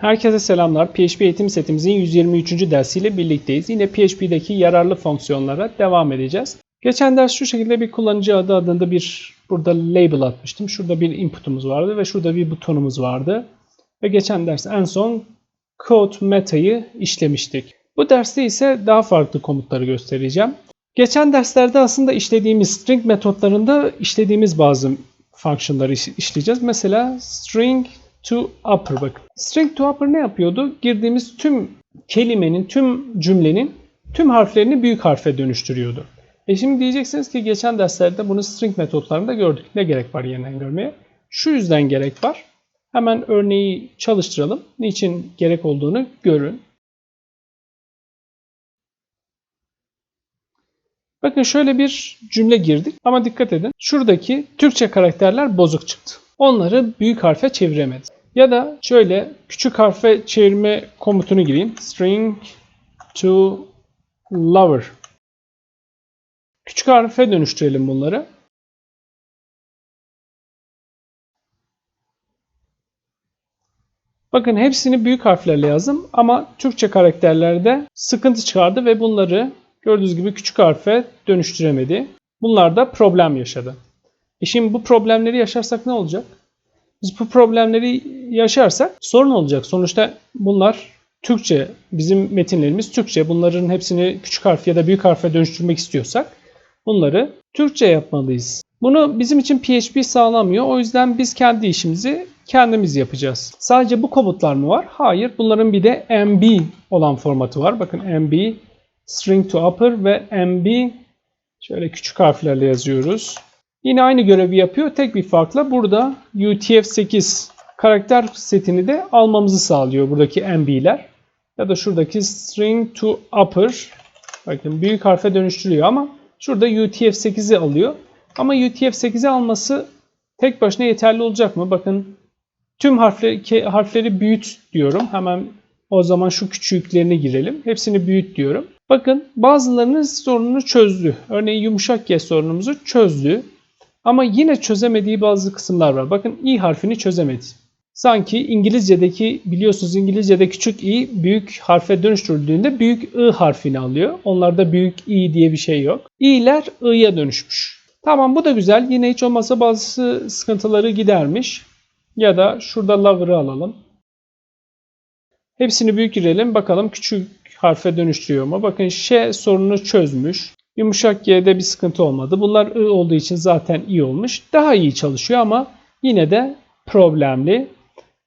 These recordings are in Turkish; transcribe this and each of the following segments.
Herkese selamlar. PHP eğitim setimizin 123. dersiyle birlikteyiz. Yine PHP'deki yararlı fonksiyonlara devam edeceğiz. Geçen ders şu şekilde bir kullanıcı adı adında bir burada label atmıştım. Şurada bir input'umuz vardı ve şurada bir butonumuz vardı. Ve geçen ders en son code meta'yı işlemiştik. Bu derste ise daha farklı komutları göstereceğim. Geçen derslerde aslında işlediğimiz string metotlarında işlediğimiz bazı functionları iş- işleyeceğiz. Mesela string to upper bak. String to upper ne yapıyordu? Girdiğimiz tüm kelimenin, tüm cümlenin tüm harflerini büyük harfe dönüştürüyordu. E şimdi diyeceksiniz ki geçen derslerde bunu string metotlarında gördük. Ne gerek var yeniden görmeye? Şu yüzden gerek var. Hemen örneği çalıştıralım. Niçin gerek olduğunu görün. Bakın şöyle bir cümle girdik ama dikkat edin. Şuradaki Türkçe karakterler bozuk çıktı. Onları büyük harfe çeviremedi. Ya da şöyle küçük harfe çevirme komutunu gireyim. String to lover. Küçük harfe dönüştürelim bunları. Bakın hepsini büyük harflerle yazdım ama Türkçe karakterlerde sıkıntı çıkardı ve bunları gördüğünüz gibi küçük harfe dönüştüremedi. Bunlar da problem yaşadı. E şimdi bu problemleri yaşarsak ne olacak? Biz bu problemleri yaşarsak sorun olacak. Sonuçta bunlar Türkçe, bizim metinlerimiz Türkçe. Bunların hepsini küçük harf ya da büyük harfe dönüştürmek istiyorsak bunları Türkçe yapmalıyız. Bunu bizim için PHP sağlamıyor. O yüzden biz kendi işimizi kendimiz yapacağız. Sadece bu komutlar mı var? Hayır. Bunların bir de MB olan formatı var. Bakın MB string to upper ve MB şöyle küçük harflerle yazıyoruz. Yine aynı görevi yapıyor. Tek bir farkla burada UTF-8 karakter setini de almamızı sağlıyor buradaki MB'ler. Ya da şuradaki string to upper bakın büyük harfe dönüştürüyor ama şurada UTF-8'i alıyor. Ama UTF-8'i alması tek başına yeterli olacak mı? Bakın tüm harfleri, harfleri büyüt diyorum. Hemen o zaman şu küçüklerine girelim. Hepsini büyüt diyorum. Bakın bazılarının sorununu çözdü. Örneğin yumuşak G sorunumuzu çözdü. Ama yine çözemediği bazı kısımlar var. Bakın i harfini çözemedi. Sanki İngilizce'deki biliyorsunuz İngilizce'de küçük i büyük harfe dönüştürüldüğünde büyük i harfini alıyor. Onlarda büyük i diye bir şey yok. i'ler i'ya dönüşmüş. Tamam bu da güzel. Yine hiç olmazsa bazı sıkıntıları gidermiş. Ya da şurada lover'ı alalım. Hepsini büyük girelim. Bakalım küçük harfe dönüştürüyor mu? Bakın ş sorununu çözmüş. Yumuşak G'de bir sıkıntı olmadı. Bunlar I olduğu için zaten iyi olmuş. Daha iyi çalışıyor ama yine de problemli.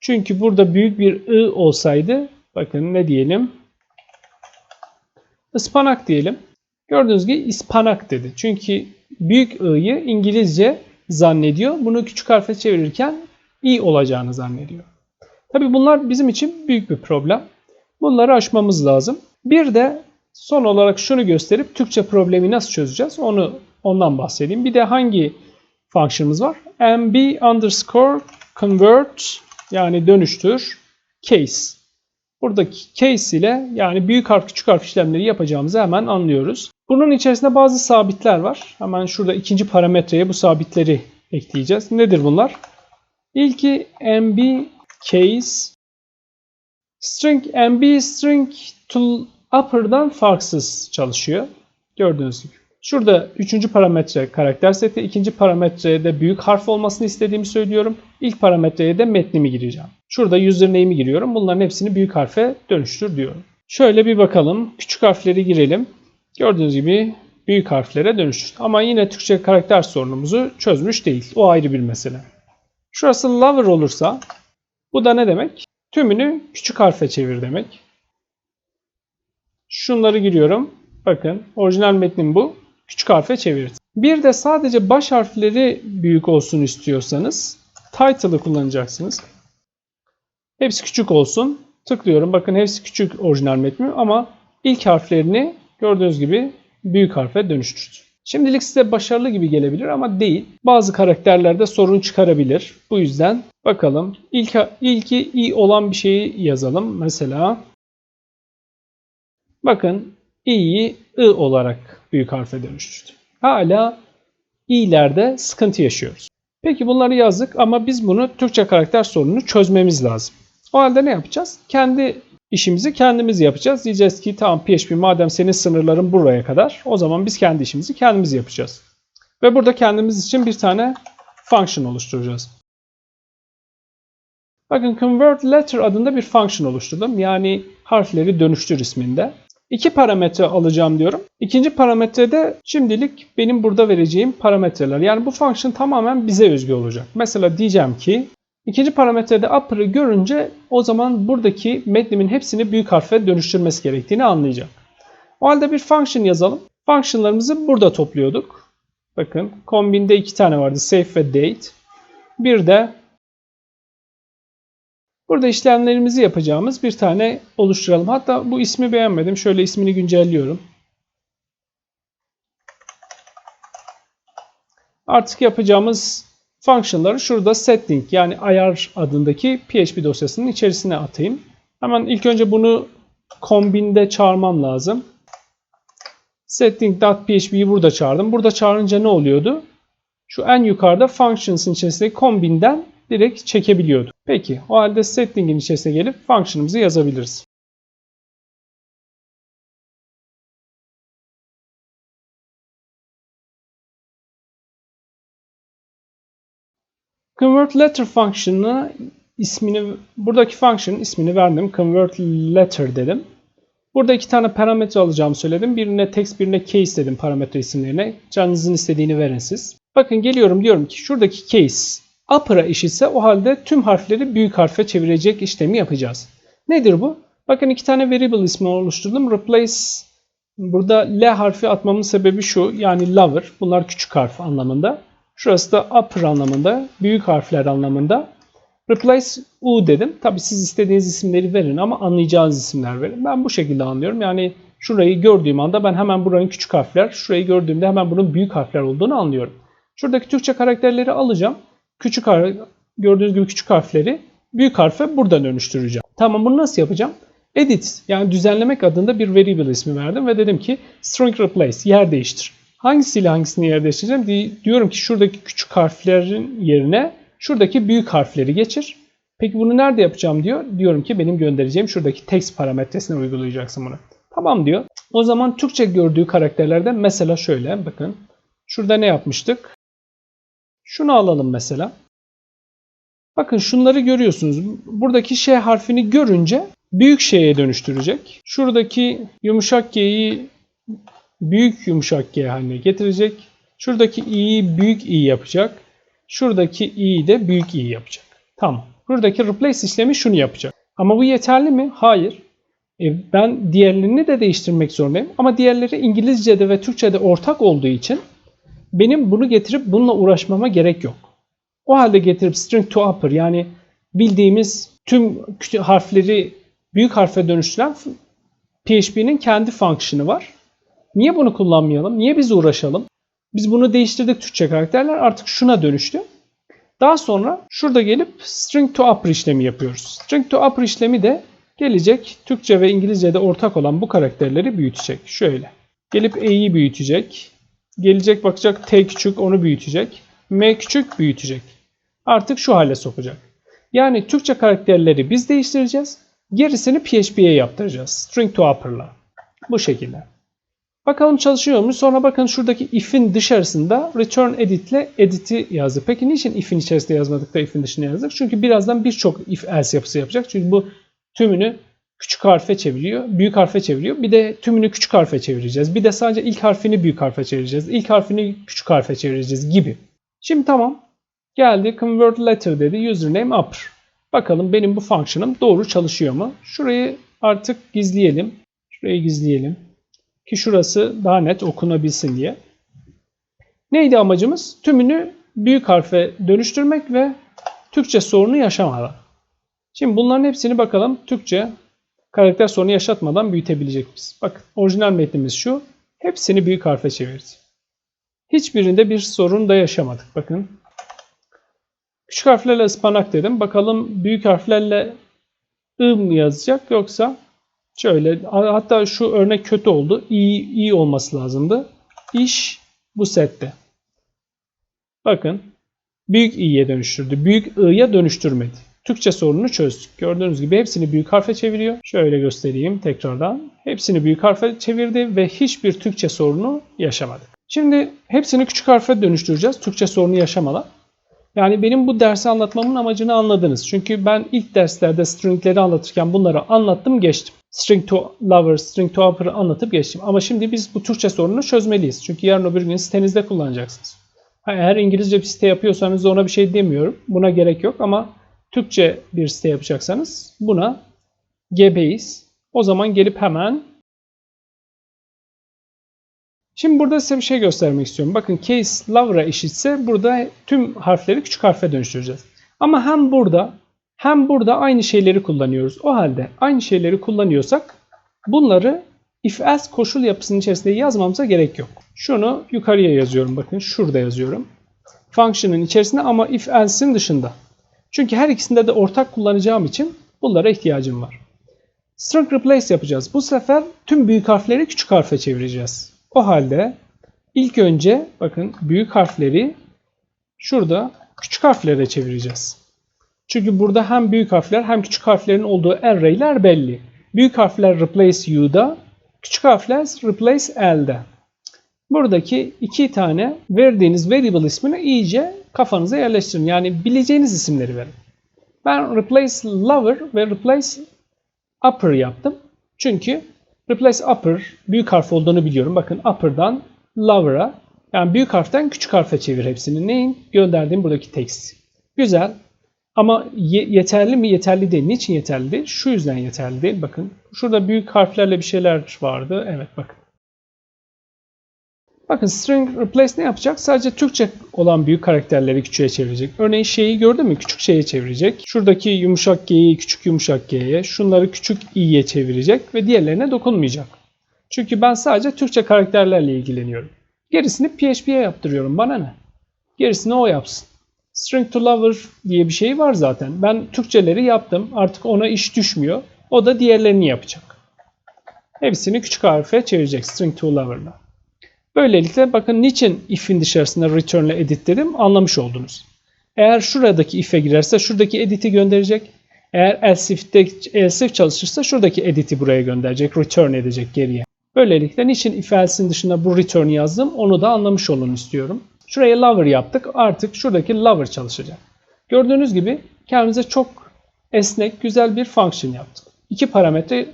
Çünkü burada büyük bir I olsaydı bakın ne diyelim? Ispanak diyelim. Gördüğünüz gibi ispanak dedi. Çünkü büyük I'yi İngilizce zannediyor. Bunu küçük harfe çevirirken i olacağını zannediyor. Tabi bunlar bizim için büyük bir problem. Bunları aşmamız lazım. Bir de son olarak şunu gösterip Türkçe problemi nasıl çözeceğiz onu ondan bahsedeyim. Bir de hangi function'ımız var? mb underscore convert yani dönüştür case. Buradaki case ile yani büyük harf küçük harf işlemleri yapacağımızı hemen anlıyoruz. Bunun içerisinde bazı sabitler var. Hemen şurada ikinci parametreye bu sabitleri ekleyeceğiz. Nedir bunlar? İlki mb case string mb string to upper'dan farksız çalışıyor. Gördüğünüz gibi. Şurada üçüncü parametre karakter seti, ikinci parametreye de büyük harf olmasını istediğimi söylüyorum. İlk parametreye de metnimi gireceğim. Şurada username'i giriyorum. Bunların hepsini büyük harfe dönüştür diyorum. Şöyle bir bakalım. Küçük harfleri girelim. Gördüğünüz gibi büyük harflere dönüştür. Ama yine Türkçe karakter sorunumuzu çözmüş değil. O ayrı bir mesele. Şurası lover olursa bu da ne demek? Tümünü küçük harfe çevir demek. Şunları giriyorum. Bakın orijinal metnim bu. Küçük harfe çevirdim. Bir de sadece baş harfleri büyük olsun istiyorsanız title'ı kullanacaksınız. Hepsi küçük olsun. Tıklıyorum. Bakın hepsi küçük orijinal metnim ama ilk harflerini gördüğünüz gibi büyük harfe dönüştürdü. Şimdilik size başarılı gibi gelebilir ama değil. Bazı karakterlerde sorun çıkarabilir. Bu yüzden bakalım. İlk, ilki i olan bir şeyi yazalım. Mesela bakın i'yi i olarak büyük harfe dönüştürdü. Hala i'lerde sıkıntı yaşıyoruz. Peki bunları yazdık ama biz bunu Türkçe karakter sorununu çözmemiz lazım. O halde ne yapacağız? Kendi işimizi kendimiz yapacağız. Diyeceğiz ki tamam PHP madem senin sınırların buraya kadar o zaman biz kendi işimizi kendimiz yapacağız. Ve burada kendimiz için bir tane function oluşturacağız. Bakın convert letter adında bir function oluşturdum. Yani harfleri dönüştür isminde. İki parametre alacağım diyorum. İkinci parametrede şimdilik benim burada vereceğim parametreler. Yani bu function tamamen bize özgü olacak. Mesela diyeceğim ki ikinci parametrede upper'ı görünce o zaman buradaki metnimin hepsini büyük harfe dönüştürmesi gerektiğini anlayacak. O halde bir function yazalım. Functionlarımızı burada topluyorduk. Bakın kombinde iki tane vardı. Save ve date. Bir de Burada işlemlerimizi yapacağımız bir tane oluşturalım. Hatta bu ismi beğenmedim. Şöyle ismini güncelliyorum. Artık yapacağımız functionları şurada setting yani ayar adındaki PHP dosyasının içerisine atayım. Hemen ilk önce bunu kombinde çağırmam lazım. Setting.php'yi burada çağırdım. Burada çağırınca ne oluyordu? Şu en yukarıda functions'ın içerisindeki kombinden direkt çekebiliyordu. Peki o halde setting'in içerisine gelip function'ımızı yazabiliriz. Convert letter function'ına ismini buradaki function'ın ismini verdim. Convert letter dedim. Burada iki tane parametre alacağımı söyledim. Birine text, birine case dedim parametre isimlerine. Canınızın istediğini verin siz. Bakın geliyorum diyorum ki şuradaki case upper'a eşitse o halde tüm harfleri büyük harfe çevirecek işlemi yapacağız. Nedir bu? Bakın iki tane variable ismi oluşturdum. Replace burada L harfi atmamın sebebi şu. Yani lover. Bunlar küçük harf anlamında. Şurası da upper anlamında. Büyük harfler anlamında. Replace U dedim. Tabi siz istediğiniz isimleri verin ama anlayacağınız isimler verin. Ben bu şekilde anlıyorum. Yani şurayı gördüğüm anda ben hemen buranın küçük harfler, şurayı gördüğümde hemen bunun büyük harfler olduğunu anlıyorum. Şuradaki Türkçe karakterleri alacağım. Küçük harf, gördüğünüz gibi küçük harfleri büyük harfe buradan dönüştüreceğim. Tamam bunu nasıl yapacağım? Edit yani düzenlemek adında bir variable ismi verdim ve dedim ki string replace yer değiştir. Hangisiyle hangisini yer değiştireceğim? Diyorum ki şuradaki küçük harflerin yerine şuradaki büyük harfleri geçir. Peki bunu nerede yapacağım diyor. Diyorum ki benim göndereceğim şuradaki text parametresine uygulayacaksın bunu. Tamam diyor. O zaman Türkçe gördüğü karakterlerden mesela şöyle bakın. Şurada ne yapmıştık? Şunu alalım mesela. Bakın şunları görüyorsunuz. Buradaki şey harfini görünce büyük şeye dönüştürecek. Şuradaki yumuşak G'yi büyük yumuşak G haline getirecek. Şuradaki i'yi büyük i yapacak. Şuradaki i'yi de büyük i yapacak. Tamam. Buradaki replace işlemi şunu yapacak. Ama bu yeterli mi? Hayır. E ben diğerlerini de değiştirmek zorundayım. Ama diğerleri İngilizce'de ve Türkçe'de ortak olduğu için benim bunu getirip bununla uğraşmama gerek yok. O halde getirip string to upper yani bildiğimiz tüm harfleri büyük harfe dönüştüren PHP'nin kendi fonksiyonu var. Niye bunu kullanmayalım? Niye biz uğraşalım? Biz bunu değiştirdik Türkçe karakterler artık şuna dönüştü. Daha sonra şurada gelip string to upper işlemi yapıyoruz. String to upper işlemi de gelecek Türkçe ve İngilizce'de ortak olan bu karakterleri büyütecek. Şöyle. Gelip E'yi büyütecek. Gelecek bakacak T küçük onu büyütecek. M küçük büyütecek. Artık şu hale sokacak. Yani Türkçe karakterleri biz değiştireceğiz. Gerisini PHP'ye yaptıracağız. String to upper'la. Bu şekilde. Bakalım çalışıyor mu? Sonra bakın şuradaki if'in dışarısında return edit ile edit'i yazdı. Peki niçin if'in içerisinde yazmadık da if'in dışına yazdık? Çünkü birazdan birçok if else yapısı yapacak. Çünkü bu tümünü küçük harfe çeviriyor, büyük harfe çeviriyor. Bir de tümünü küçük harfe çevireceğiz. Bir de sadece ilk harfini büyük harfe çevireceğiz. İlk harfini küçük harfe çevireceğiz gibi. Şimdi tamam. Geldi convert letter dedi. Username upper. Bakalım benim bu fonksiyonum doğru çalışıyor mu? Şurayı artık gizleyelim. Şurayı gizleyelim. Ki şurası daha net okunabilsin diye. Neydi amacımız? Tümünü büyük harfe dönüştürmek ve Türkçe sorunu yaşamadan. Şimdi bunların hepsini bakalım Türkçe karakter sorunu yaşatmadan büyütebilecek miyiz? Bakın orijinal metnimiz şu. Hepsini büyük harfe çevirdi. Hiçbirinde bir sorun da yaşamadık. Bakın. Küçük harflerle ıspanak dedim. Bakalım büyük harflerle ı mı yazacak yoksa şöyle hatta şu örnek kötü oldu. İyi, iyi olması lazımdı. İş bu sette. Bakın büyük i'ye dönüştürdü. Büyük i'ye dönüştürmedi. Türkçe sorununu çözdük. Gördüğünüz gibi hepsini büyük harfe çeviriyor. Şöyle göstereyim tekrardan. Hepsini büyük harfe çevirdi ve hiçbir Türkçe sorunu yaşamadık. Şimdi hepsini küçük harfe dönüştüreceğiz. Türkçe sorunu yaşamadan. Yani benim bu dersi anlatmamın amacını anladınız. Çünkü ben ilk derslerde stringleri anlatırken bunları anlattım geçtim. String to lover, string to upper'ı anlatıp geçtim. Ama şimdi biz bu Türkçe sorununu çözmeliyiz. Çünkü yarın öbür gün sitenizde kullanacaksınız. Eğer İngilizce bir site yapıyorsanız ona bir şey demiyorum. Buna gerek yok ama Türkçe bir site yapacaksanız buna gebeyiz. O zaman gelip hemen Şimdi burada size bir şey göstermek istiyorum. Bakın case lover'a eşitse burada tüm harfleri küçük harfe dönüştüreceğiz. Ama hem burada hem burada aynı şeyleri kullanıyoruz. O halde aynı şeyleri kullanıyorsak bunları if else koşul yapısının içerisinde yazmamıza gerek yok. Şunu yukarıya yazıyorum. Bakın şurada yazıyorum. Function'ın içerisinde ama if else'in dışında. Çünkü her ikisinde de ortak kullanacağım için bunlara ihtiyacım var. String replace yapacağız. Bu sefer tüm büyük harfleri küçük harfe çevireceğiz. O halde ilk önce bakın büyük harfleri şurada küçük harflere çevireceğiz. Çünkü burada hem büyük harfler hem küçük harflerin olduğu array'ler belli. Büyük harfler replace you'da, küçük harfler replace l'de. Buradaki iki tane verdiğiniz variable ismini iyice kafanıza yerleştirin. Yani bileceğiniz isimleri verin. Ben replace lover ve replace upper yaptım. Çünkü replace upper büyük harf olduğunu biliyorum. Bakın upper'dan lover'a yani büyük harften küçük harfe çevir hepsini. Neyin? Gönderdiğim buradaki text. Güzel. Ama ye- yeterli mi? Yeterli değil. Niçin yeterli değil? Şu yüzden yeterli değil. Bakın. Şurada büyük harflerle bir şeyler vardı. Evet bakın. Bakın string replace ne yapacak? Sadece Türkçe olan büyük karakterleri küçüğe çevirecek. Örneğin şeyi gördün mü? Küçük şeye çevirecek. Şuradaki yumuşak G'yi küçük yumuşak G'ye, şunları küçük i'ye çevirecek ve diğerlerine dokunmayacak. Çünkü ben sadece Türkçe karakterlerle ilgileniyorum. Gerisini PHP'ye yaptırıyorum. Bana ne? Gerisini o yapsın. String to lover diye bir şey var zaten. Ben Türkçeleri yaptım. Artık ona iş düşmüyor. O da diğerlerini yapacak. Hepsini küçük harfe çevirecek string to lover'la. Böylelikle bakın niçin if'in dışarısında return ile edit dedim anlamış oldunuz. Eğer şuradaki if'e girerse şuradaki edit'i gönderecek. Eğer else if çalışırsa şuradaki edit'i buraya gönderecek, return edecek geriye. Böylelikle niçin if else'in dışında bu return'ı yazdım onu da anlamış olun istiyorum. Şuraya lover yaptık. Artık şuradaki lover çalışacak. Gördüğünüz gibi kendimize çok esnek, güzel bir function yaptık. İki parametre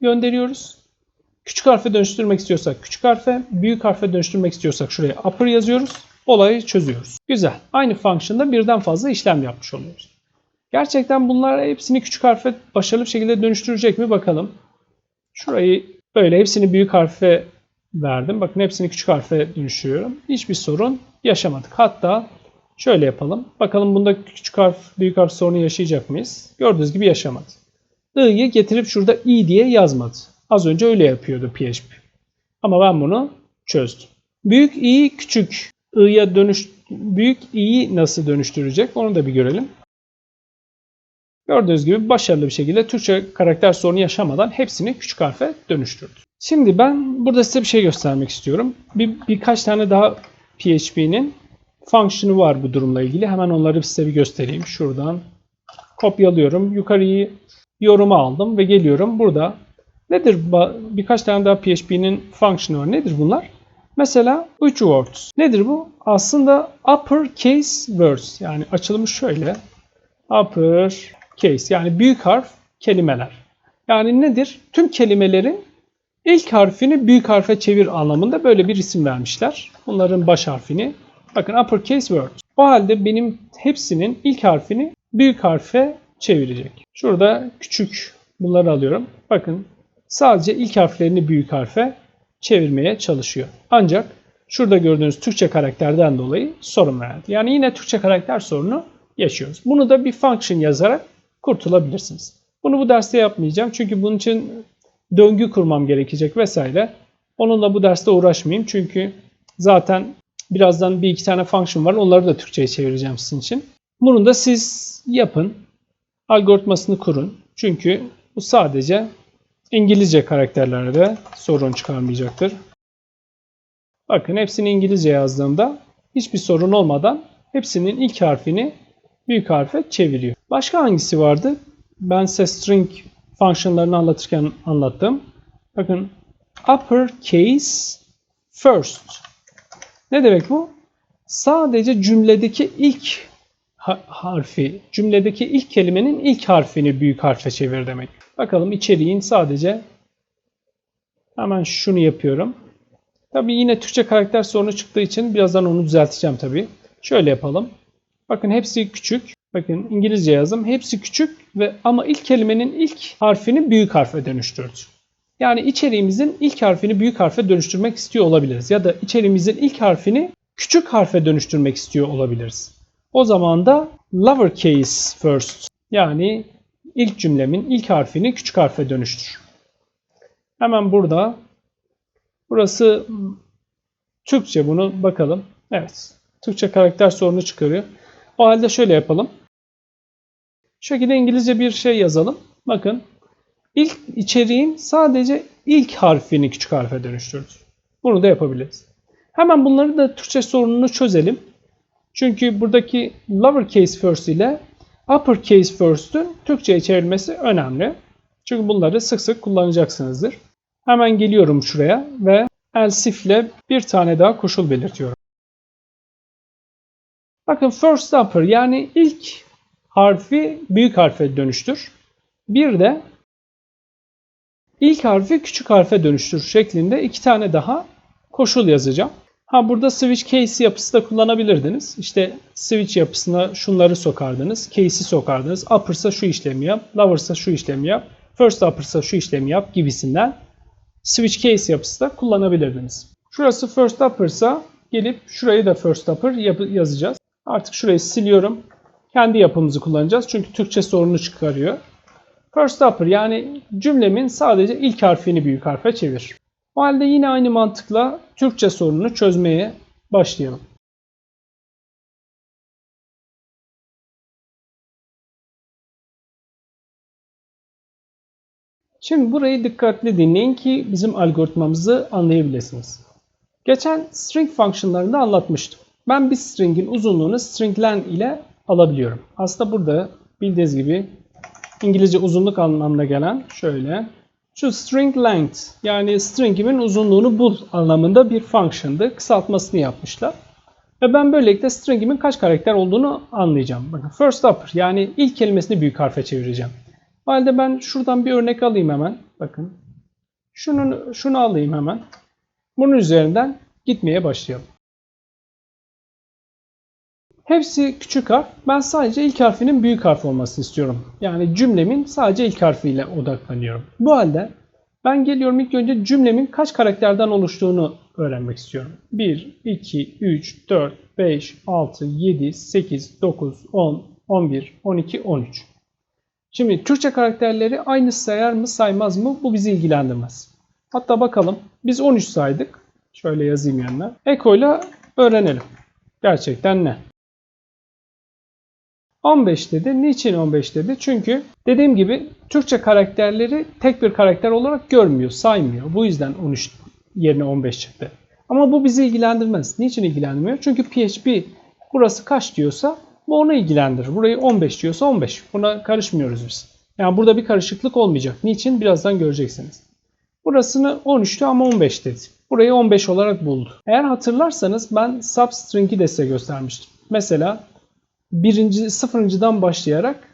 gönderiyoruz. Küçük harfe dönüştürmek istiyorsak küçük harfe, büyük harfe dönüştürmek istiyorsak şuraya upper yazıyoruz. Olayı çözüyoruz. Güzel. Aynı function'da birden fazla işlem yapmış oluyoruz. Gerçekten bunlar hepsini küçük harfe başarılı bir şekilde dönüştürecek mi bakalım. Şurayı böyle hepsini büyük harfe verdim. Bakın hepsini küçük harfe dönüştürüyorum. Hiçbir sorun yaşamadık. Hatta şöyle yapalım. Bakalım bunda küçük harf, büyük harf sorunu yaşayacak mıyız? Gördüğünüz gibi yaşamadı. i'yi getirip şurada i diye yazmadı. Az önce öyle yapıyordu PHP. Ama ben bunu çözdüm. Büyük i'yi küçük i'ya dönüş büyük i'yi nasıl dönüştürecek onu da bir görelim. Gördüğünüz gibi başarılı bir şekilde Türkçe karakter sorunu yaşamadan hepsini küçük harfe dönüştürdü. Şimdi ben burada size bir şey göstermek istiyorum. Bir, birkaç tane daha PHP'nin function'ı var bu durumla ilgili. Hemen onları size bir göstereyim. Şuradan kopyalıyorum. Yukarıyı yoruma aldım ve geliyorum. Burada nedir? Birkaç tane daha PHP'nin function'ı var. Nedir bunlar? Mesela which words. Nedir bu? Aslında uppercase words. Yani açılımı şöyle. Upper case yani büyük harf kelimeler. Yani nedir? Tüm kelimelerin ilk harfini büyük harfe çevir anlamında böyle bir isim vermişler. Bunların baş harfini. Bakın uppercase words. O halde benim hepsinin ilk harfini büyük harfe çevirecek. Şurada küçük bunları alıyorum. Bakın sadece ilk harflerini büyük harfe çevirmeye çalışıyor. Ancak şurada gördüğünüz Türkçe karakterden dolayı sorun verdi. Yani yine Türkçe karakter sorunu yaşıyoruz. Bunu da bir function yazarak kurtulabilirsiniz. Bunu bu derste yapmayacağım. Çünkü bunun için döngü kurmam gerekecek vesaire. Onunla bu derste uğraşmayayım. Çünkü zaten birazdan bir iki tane function var. Onları da Türkçe'ye çevireceğim sizin için. Bunu da siz yapın. Algoritmasını kurun. Çünkü bu sadece İngilizce karakterlerde sorun çıkarmayacaktır. Bakın hepsini İngilizce yazdığımda hiçbir sorun olmadan hepsinin ilk harfini büyük harfe çeviriyor. Başka hangisi vardı? Ben size string fonksiyonlarını anlatırken anlattım. Bakın uppercase first. Ne demek bu? Sadece cümledeki ilk ha- harfi, cümledeki ilk kelimenin ilk harfini büyük harfe çevir demek. Bakalım içeriğin sadece hemen şunu yapıyorum. Tabii yine Türkçe karakter sorunu çıktığı için birazdan onu düzelteceğim tabii. Şöyle yapalım. Bakın hepsi küçük. Bakın İngilizce yazdım. Hepsi küçük ve ama ilk kelimenin ilk harfini büyük harfe dönüştürdü. Yani içeriğimizin ilk harfini büyük harfe dönüştürmek istiyor olabiliriz. Ya da içeriğimizin ilk harfini küçük harfe dönüştürmek istiyor olabiliriz. O zaman da lowercase first yani ilk cümlemin ilk harfini küçük harfe dönüştür. Hemen burada burası Türkçe bunu bakalım. Evet. Türkçe karakter sorunu çıkarıyor. O halde şöyle yapalım. Şu şekilde İngilizce bir şey yazalım. Bakın ilk içeriğin sadece ilk harfini küçük harfe dönüştürürüz. Bunu da yapabiliriz. Hemen bunları da Türkçe sorununu çözelim. Çünkü buradaki lowercase first ile uppercase first'ün Türkçe'ye çevrilmesi önemli. Çünkü bunları sık sık kullanacaksınızdır. Hemen geliyorum şuraya ve else if ile bir tane daha koşul belirtiyorum. Bakın first upper yani ilk harfi büyük harfe dönüştür. Bir de ilk harfi küçük harfe dönüştür şeklinde iki tane daha koşul yazacağım. Ha burada switch case yapısı da kullanabilirdiniz. İşte switch yapısına şunları sokardınız. Case'i sokardınız. Upper'sa şu işlemi yap. Lower'sa şu işlemi yap. First upper'sa şu işlemi yap gibisinden switch case yapısı da kullanabilirdiniz. Şurası first upper'sa gelip şurayı da first upper yazacağız. Artık şurayı siliyorum. Kendi yapımızı kullanacağız. Çünkü Türkçe sorunu çıkarıyor. First upper yani cümlemin sadece ilk harfini büyük harfe çevir. O halde yine aynı mantıkla Türkçe sorununu çözmeye başlayalım. Şimdi burayı dikkatli dinleyin ki bizim algoritmamızı anlayabilirsiniz. Geçen string fonksiyonlarında anlatmıştım. Ben bir stringin uzunluğunu string len ile alabiliyorum. Aslında burada bildiğiniz gibi İngilizce uzunluk anlamına gelen şöyle şu string length yani stringimin uzunluğunu bul anlamında bir function'dı. Kısaltmasını yapmışlar. Ve ben böylelikle stringimin kaç karakter olduğunu anlayacağım. Bakın first upper yani ilk kelimesini büyük harfe çevireceğim. O halde ben şuradan bir örnek alayım hemen. Bakın. Şunu, şunu alayım hemen. Bunun üzerinden gitmeye başlayalım. Hepsi küçük harf. Ben sadece ilk harfinin büyük harf olmasını istiyorum. Yani cümlemin sadece ilk harfiyle odaklanıyorum. Bu halde ben geliyorum ilk önce cümlemin kaç karakterden oluştuğunu öğrenmek istiyorum. 1, 2, 3, 4, 5, 6, 7, 8, 9, 10, 11, 12, 13. Şimdi Türkçe karakterleri aynı sayar mı saymaz mı bu bizi ilgilendirmez. Hatta bakalım biz 13 saydık. Şöyle yazayım yanına. Eko ile öğrenelim. Gerçekten ne? 15 dedi. Niçin 15 dedi? Çünkü dediğim gibi Türkçe karakterleri tek bir karakter olarak görmüyor, saymıyor. Bu yüzden 13 yerine 15 çıktı. Ama bu bizi ilgilendirmez. Niçin ilgilendirmiyor? Çünkü PHP burası kaç diyorsa bu onu ilgilendirir. Burayı 15 diyorsa 15. Buna karışmıyoruz biz. Yani burada bir karışıklık olmayacak. Niçin? Birazdan göreceksiniz. Burasını 13'tü ama 15 dedi. Burayı 15 olarak buldu. Eğer hatırlarsanız ben substring'i de size göstermiştim. Mesela birinci, sıfırıncıdan başlayarak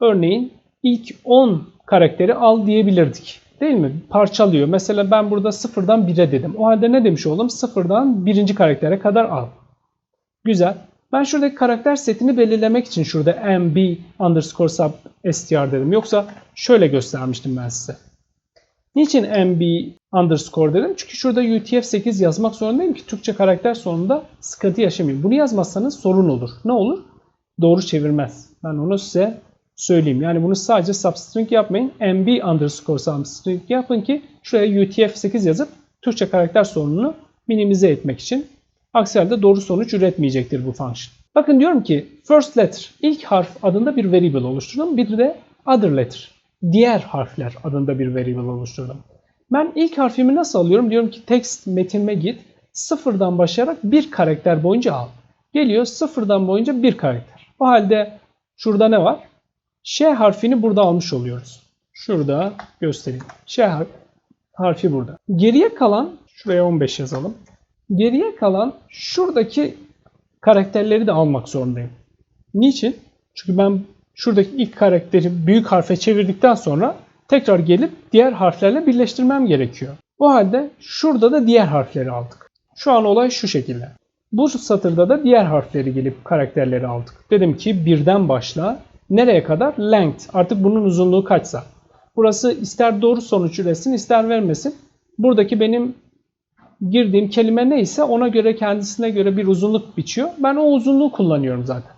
örneğin ilk 10 karakteri al diyebilirdik. Değil mi? Parçalıyor. Mesela ben burada sıfırdan 1'e dedim. O halde ne demiş oldum? Sıfırdan birinci karaktere kadar al. Güzel. Ben şuradaki karakter setini belirlemek için şurada mb underscore sub str dedim. Yoksa şöyle göstermiştim ben size. Niçin mb underscore dedim? Çünkü şurada UTF-8 yazmak zorundayım ki Türkçe karakter sonunda sıkıntı yaşamayayım. Bunu yazmazsanız sorun olur. Ne olur? Doğru çevirmez. Ben onu size söyleyeyim. Yani bunu sadece substring yapmayın. mb underscore substring yapın ki şuraya UTF-8 yazıp Türkçe karakter sorununu minimize etmek için. Aksi halde doğru sonuç üretmeyecektir bu function. Bakın diyorum ki first letter ilk harf adında bir variable oluşturdum. Bir de other letter diğer harfler adında bir variable oluşturdum. Ben ilk harfimi nasıl alıyorum? Diyorum ki text metinime git. Sıfırdan başlayarak bir karakter boyunca al. Geliyor sıfırdan boyunca bir karakter. O halde Şurada ne var? Ş harfini burada almış oluyoruz. Şurada göstereyim. Ş har- harfi burada. Geriye kalan, şuraya 15 yazalım. Geriye kalan şuradaki karakterleri de almak zorundayım. Niçin? Çünkü ben şuradaki ilk karakteri büyük harfe çevirdikten sonra tekrar gelip diğer harflerle birleştirmem gerekiyor. O halde şurada da diğer harfleri aldık. Şu an olay şu şekilde. Bu satırda da diğer harfleri gelip karakterleri aldık. Dedim ki birden başla. Nereye kadar? Length. Artık bunun uzunluğu kaçsa. Burası ister doğru sonuç üretsin ister vermesin. Buradaki benim girdiğim kelime neyse ona göre kendisine göre bir uzunluk biçiyor. Ben o uzunluğu kullanıyorum zaten.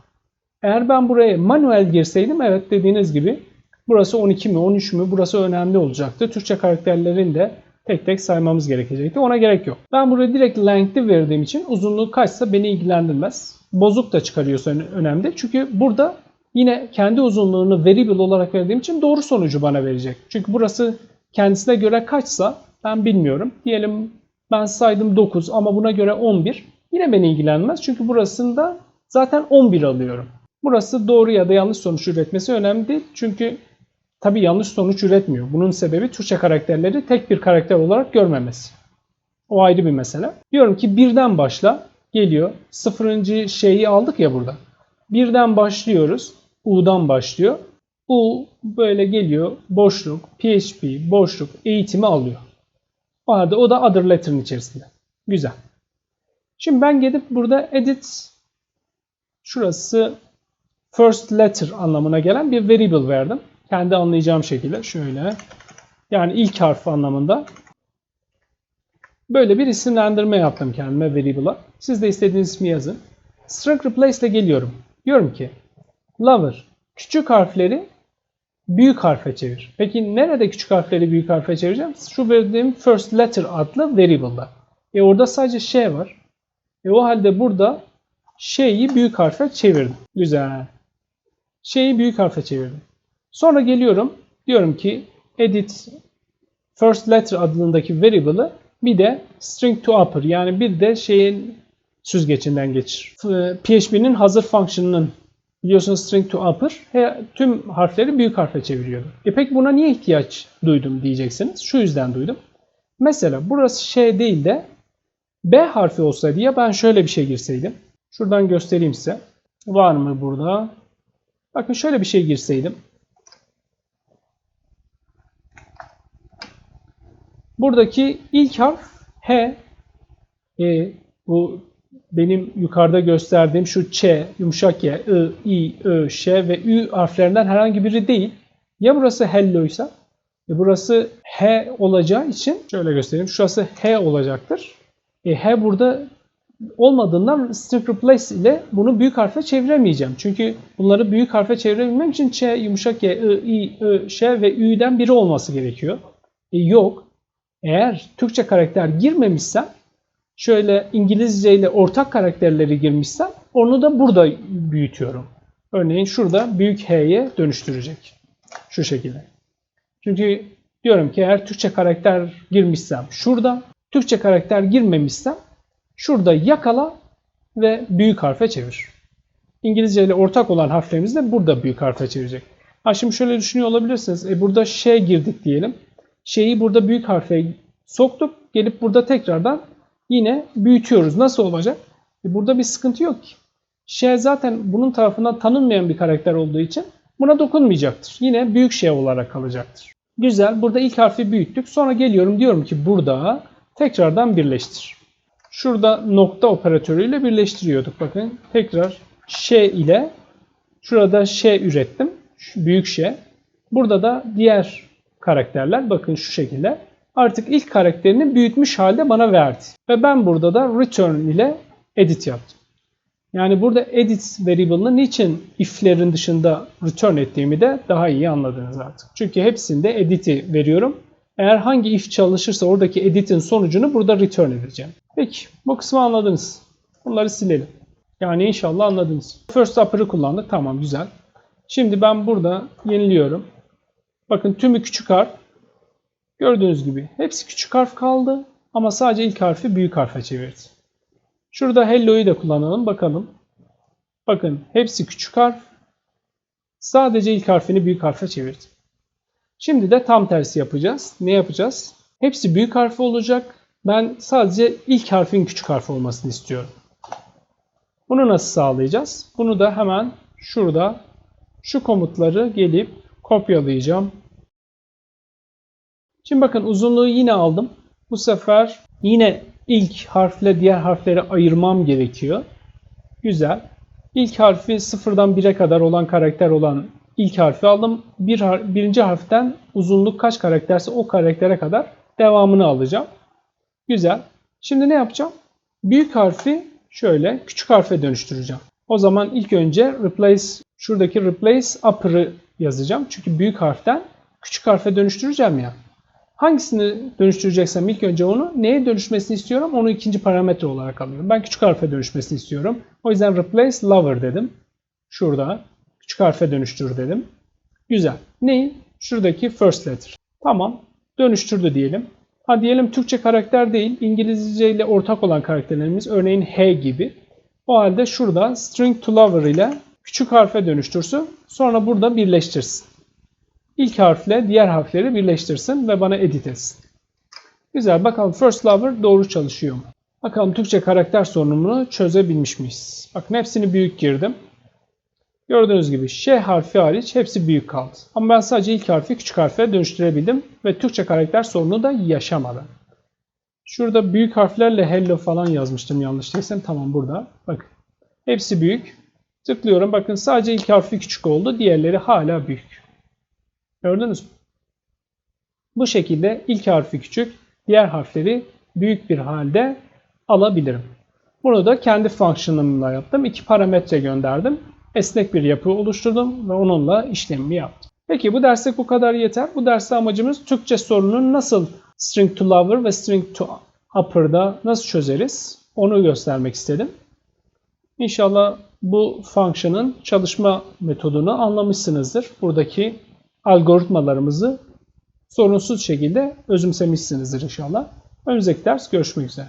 Eğer ben buraya manuel girseydim evet dediğiniz gibi burası 12 mi 13 mü burası önemli olacaktı. Türkçe karakterlerin de tek tek saymamız gerekecekti. Ona gerek yok. Ben buraya direkt length'i verdiğim için uzunluğu kaçsa beni ilgilendirmez. Bozuk da çıkarıyorsa önemli. Çünkü burada yine kendi uzunluğunu variable olarak verdiğim için doğru sonucu bana verecek. Çünkü burası kendisine göre kaçsa ben bilmiyorum. Diyelim ben saydım 9 ama buna göre 11. Yine beni ilgilenmez. Çünkü burasında zaten 11 alıyorum. Burası doğru ya da yanlış sonuç üretmesi önemli değil. Çünkü tabii yanlış sonuç üretmiyor. Bunun sebebi Türkçe karakterleri tek bir karakter olarak görmemesi. O ayrı bir mesele. Diyorum ki birden başla. Geliyor. Sıfırıncı şeyi aldık ya burada. Birden başlıyoruz. U'dan başlıyor. U böyle geliyor. Boşluk, PHP, boşluk, eğitimi alıyor. O halde o da other letter'ın içerisinde. Güzel. Şimdi ben gidip burada edit şurası first letter anlamına gelen bir variable verdim. Kendi anlayacağım şekilde şöyle. Yani ilk harf anlamında. Böyle bir isimlendirme yaptım kendime variable'a. Siz de istediğiniz ismi yazın. String replace ile geliyorum. Diyorum ki lover küçük harfleri büyük harfe çevir. Peki nerede küçük harfleri büyük harfe çevireceğim? Şu verdiğim first letter adlı variable'da. E orada sadece şey var. E o halde burada şeyi büyük harfe çevirdim. Güzel. Şeyi büyük harfe çevirdim. Sonra geliyorum. Diyorum ki edit first letter adındaki variable'ı bir de string to upper yani bir de şeyin süzgecinden geçir. PHP'nin hazır fonksiyonunun biliyorsunuz string to upper tüm harfleri büyük harfe çeviriyordu. E peki buna niye ihtiyaç duydum diyeceksiniz. Şu yüzden duydum. Mesela burası şey değil de B harfi olsaydı ya ben şöyle bir şey girseydim. Şuradan göstereyim size. Var mı burada? Bakın şöyle bir şey girseydim. Buradaki ilk harf H. E, bu benim yukarıda gösterdiğim şu Ç, yumuşak Y, I, I, Ö, Ş ve Ü harflerinden herhangi biri değil. Ya burası hello ise e burası H olacağı için şöyle göstereyim. Şurası H olacaktır. E, H burada olmadığından string replace ile bunu büyük harfe çeviremeyeceğim. Çünkü bunları büyük harfe çevirebilmem için Ç, yumuşak Y, I, I, Ö, Ş ve Ü'den biri olması gerekiyor. E, yok. Eğer Türkçe karakter girmemişsem şöyle İngilizce ile ortak karakterleri girmişsem onu da burada büyütüyorum. Örneğin şurada büyük H'ye dönüştürecek. Şu şekilde. Çünkü diyorum ki eğer Türkçe karakter girmişsem şurada, Türkçe karakter girmemişsem şurada yakala ve büyük harfe çevir. İngilizce ile ortak olan harflerimiz de burada büyük harfe çevirecek. Ha şimdi şöyle düşünüyor olabilirsiniz. E burada şey girdik diyelim. Şeyi burada büyük harfe soktuk. Gelip burada tekrardan yine büyütüyoruz. Nasıl olacak? E burada bir sıkıntı yok ki. Şey zaten bunun tarafından tanınmayan bir karakter olduğu için buna dokunmayacaktır. Yine büyük şey olarak kalacaktır. Güzel. Burada ilk harfi büyüttük. Sonra geliyorum diyorum ki burada tekrardan birleştir. Şurada nokta operatörüyle birleştiriyorduk. Bakın tekrar şey ile şurada şey ürettim. Büyük şey. Burada da diğer karakterler bakın şu şekilde artık ilk karakterini büyütmüş halde bana verdi. Ve ben burada da return ile edit yaptım. Yani burada edit variable'ını niçin if'lerin dışında return ettiğimi de daha iyi anladınız artık. Çünkü hepsinde edit'i veriyorum. Eğer hangi if çalışırsa oradaki edit'in sonucunu burada return edeceğim. Peki bu kısmı anladınız. Bunları silelim. Yani inşallah anladınız. First upper'ı kullandık. Tamam güzel. Şimdi ben burada yeniliyorum. Bakın tümü küçük harf. Gördüğünüz gibi hepsi küçük harf kaldı ama sadece ilk harfi büyük harfe çevirdi. Şurada hello'yu da kullanalım bakalım. Bakın hepsi küçük harf. Sadece ilk harfini büyük harfe çevirdim. Şimdi de tam tersi yapacağız. Ne yapacağız? Hepsi büyük harfi olacak. Ben sadece ilk harfin küçük harfi olmasını istiyorum. Bunu nasıl sağlayacağız? Bunu da hemen şurada şu komutları gelip kopyalayacağım. Şimdi bakın uzunluğu yine aldım. Bu sefer yine ilk harfle diğer harfleri ayırmam gerekiyor. Güzel. İlk harfi sıfırdan 1'e kadar olan karakter olan ilk harfi aldım. Bir birinci harften uzunluk kaç karakterse o karaktere kadar devamını alacağım. Güzel. Şimdi ne yapacağım? Büyük harfi şöyle küçük harfe dönüştüreceğim. O zaman ilk önce replace şuradaki replace upper'ı yazacağım. Çünkü büyük harften küçük harfe dönüştüreceğim ya. Hangisini dönüştüreceksem ilk önce onu neye dönüşmesini istiyorum onu ikinci parametre olarak alıyorum. Ben küçük harfe dönüşmesini istiyorum. O yüzden replace lower dedim. Şurada küçük harfe dönüştür dedim. Güzel. Neyi? Şuradaki first letter. Tamam. Dönüştürdü diyelim. Ha diyelim Türkçe karakter değil, İngilizce ile ortak olan karakterlerimiz örneğin H gibi. O halde şurada string to lover ile küçük harfe dönüştürsün. Sonra burada birleştirsin. İlk harfle diğer harfleri birleştirsin ve bana edit etsin. Güzel. Bakalım first lover doğru çalışıyor mu? Bakalım Türkçe karakter sorununu çözebilmiş miyiz? Bakın hepsini büyük girdim. Gördüğünüz gibi Ş harfi hariç hepsi büyük kaldı. Ama ben sadece ilk harfi küçük harfe dönüştürebildim ve Türkçe karakter sorunu da yaşamadı. Şurada büyük harflerle hello falan yazmıştım yanlış değilsem. Tamam burada. Bakın. Hepsi büyük. Tıklıyorum. Bakın sadece ilk harfi küçük oldu. Diğerleri hala büyük. Gördünüz mü? Bu şekilde ilk harfi küçük, diğer harfleri büyük bir halde alabilirim. Bunu da kendi fonksiyonumla yaptım. İki parametre gönderdim. Esnek bir yapı oluşturdum ve onunla işlemimi yaptım. Peki bu derslik bu kadar yeter. Bu derste amacımız Türkçe sorunun nasıl string to lower ve string to upper'da nasıl çözeriz onu göstermek istedim. İnşallah bu fonksiyonun çalışma metodunu anlamışsınızdır. Buradaki algoritmalarımızı sorunsuz şekilde özümsemişsinizdir inşallah. Önümüzdeki ders görüşmek üzere.